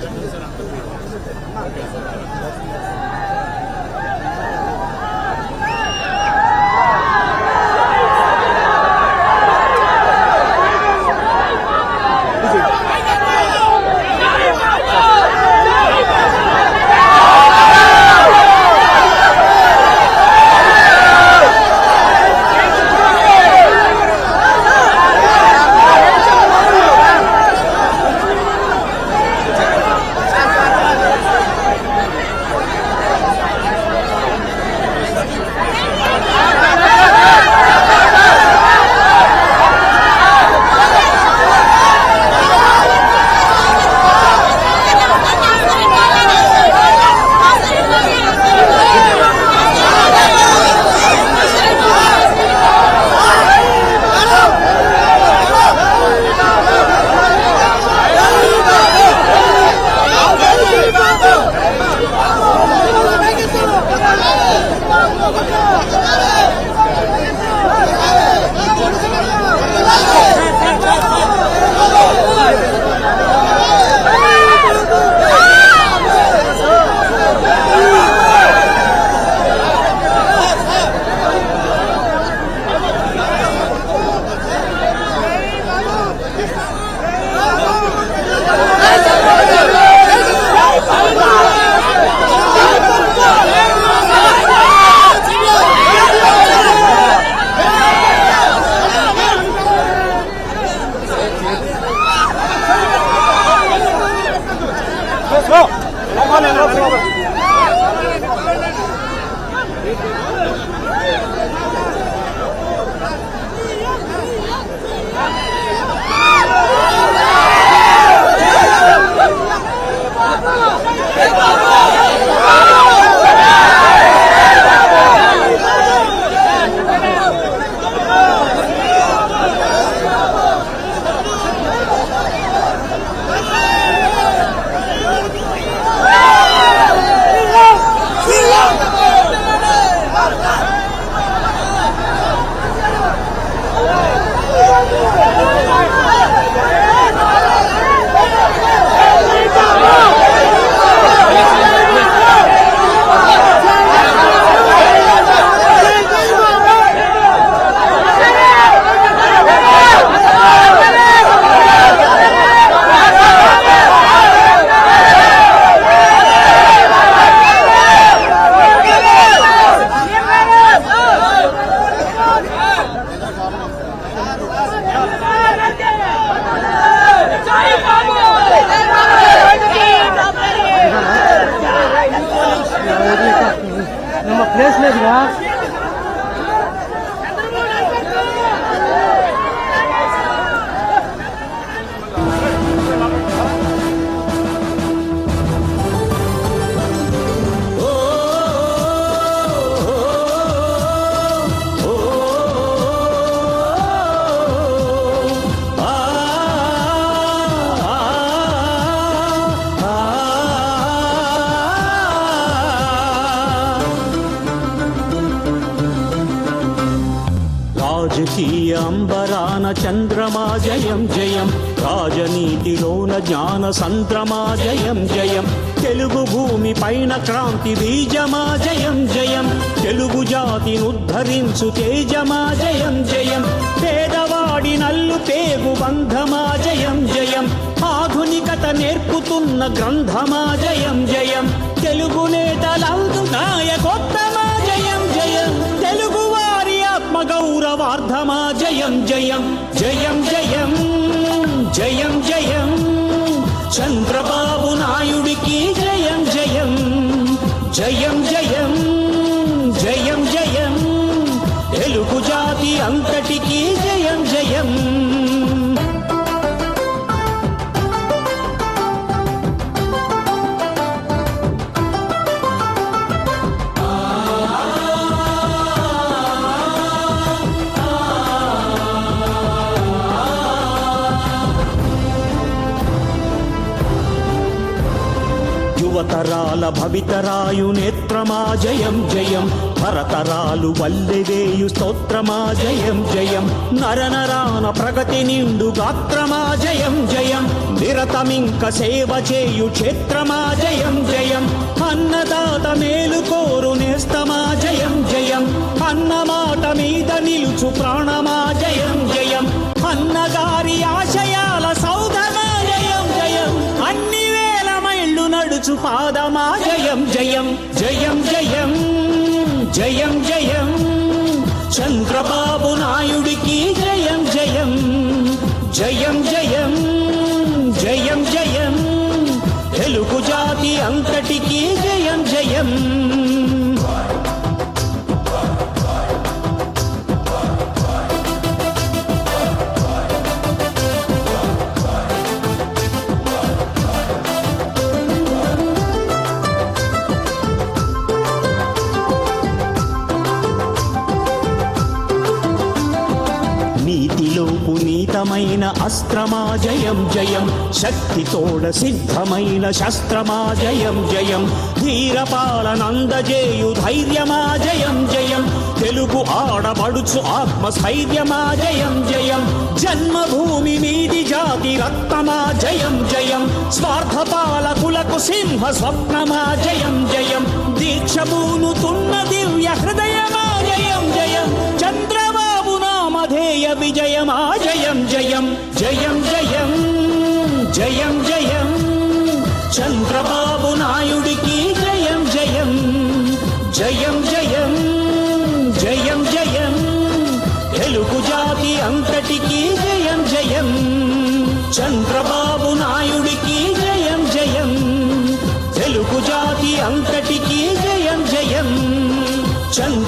Thank you. జ్ఞాన సంద్రమా జయం జయం. తెలుగు భూమి పైన క్రాంతి బీజమా జయం జయం. తెలుగు జాతిని ఉద్ధరించు తేజమా జయం జయం. పేదవాడి నల్లు పేగు బంధమా జయం జయం. ఆధునికత నేర్పుతున్న గ్రంథమా జయం జయం. తెలుగు నేతలందు నాయకొత్తమా జయం జయం. తెలుగు వారి ఆత్మ గౌరవార్థమా జయం జయం. జయం జయం. జయం జయం. చంద్రబాబు నాయుడికి జయం జయం. జయం జయం జయం జయం. తెలుగు జాతి అంతటికీ యువతరాల భవితరాయు నేత్రమా జయం జయం. భరతరాలు వల్లెవేయు స్తోత్రమా జయం జయం. నరనరాన ప్రగతి నిండు గాత్రమా జయం జయం. నిరతమింక సేవ చేయు క్షేత్రమా జయం జయం. అన్నదాత మేలు కోరు నేస్తమా జయం జయం. అన్నమాట మీద నిలుచు ప్రాణమా జయం జయం. తలుచు పాదమా జయం జయం జయం జయం జయం జయం. చంద్రబాబు నాయుడికి జయం జయం జయం జయం. పునీతమైన అస్త్రమా జయం. జయం శక్తితోడ సిద్ధమైన శస్త్రమా జయం. జయం ధీరపాలనందజేయు ధైర్యమా జయం. జయం తెలుగు ఆడబడుచు ఆత్మస్థైర్యమా జయం. జయం జన్మభూమి మీది జాతి రక్తమా జయం. జయం స్వార్థపాలకులకు సింహ స్వప్నమా జయం. జయం దీక్షభూనుతున్న దివ్య హృదయమా జయం జయం. చంద్రమా నామధేయ విజయమా? జయం జయం జయం జయం జయం జయం. చంద్రబాబు నాయుడికి జయం జయం జయం జయం జయం జయం. తెలుగు జాతి అంతటికి జయం జయం. చంద్రబాబు నాయుడికి జయం జయం. తెలుగు జాతి అంతటికి జయం జయం. చంద్ర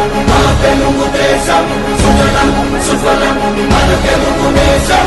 సుఫలం తెలుగు దేశం సుజలం సుఫలం మన తెలుగు దేశం.